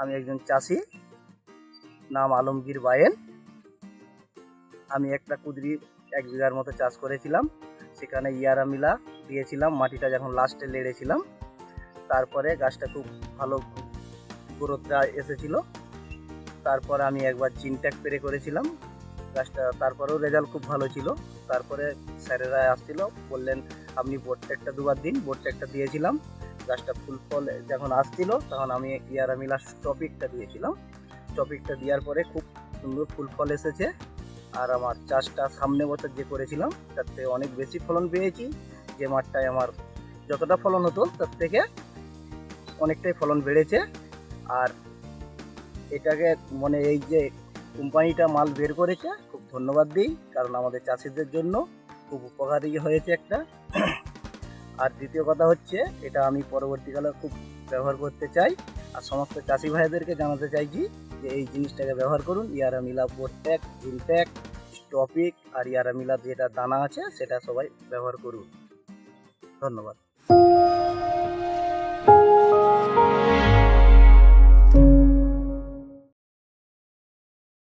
আমি একজন চাষি। নাম আলমগীর বায়েন। আমি একটা কুদরি এক বিঘার মতো চাষ করেছিলাম। সেখানে ইয়ারা মিলা দিয়েছিলাম, মাটিটা যখন লাস্টে লেড়েছিলাম। তারপরে গাছটা খুব ভালো গ্রোথটা এসেছিল। তারপরে আমি একবার জিনট্যাক পেরে করেছিলাম। গাছটা তারপরেও রেজাল্ট খুব ভালো ছিল। তারপরে স্যারেরা আসছিল, বললেন, আপনি বোটট্যাকটা দুবার দিন বোটট্যাকটা দিয়েছিলাম। গাছটা ফুল ফল যখন আসছিল, তখন আমি ইয়ারা মিলা টপিকটা দিয়েছিলাম। টপিকটা দেওয়ার পরে খুব সুন্দর ফুল ফল এসেছে। আর আমার চাষটা সামনে বছর যে করেছিলাম, তার থেকে অনেক বেশি ফলন পেয়েছি। যে মাঠটায় আমার যতটা ফলন হতো, তার থেকে অনেকটাই ফলন বেড়েছে। আর এটাকে মানে এই যে কোম্পানিটা মাল বের করেছে, খুব ধন্যবাদ দিই। কারণ আমাদের চাষিদের জন্য খুব উপকারী হয়েছে একটা। আর দ্বিতীয় কথা হচ্ছে, এটা আমি পরবর্তীকালে খুব ব্যবহার করতে চাই। আর সমস্ত চাষি ভাইদেরকে জানাতে চাইছি যে এই জিনিসটাকে ব্যবহার করুন। ইয়ারা মিলা প্রত্যেক জিনট্যাক টপিক আর ইয়ারা মিলা যেটা দানা আছে, সেটা সবাই ব্যবহার করুন। ধন্যবাদ।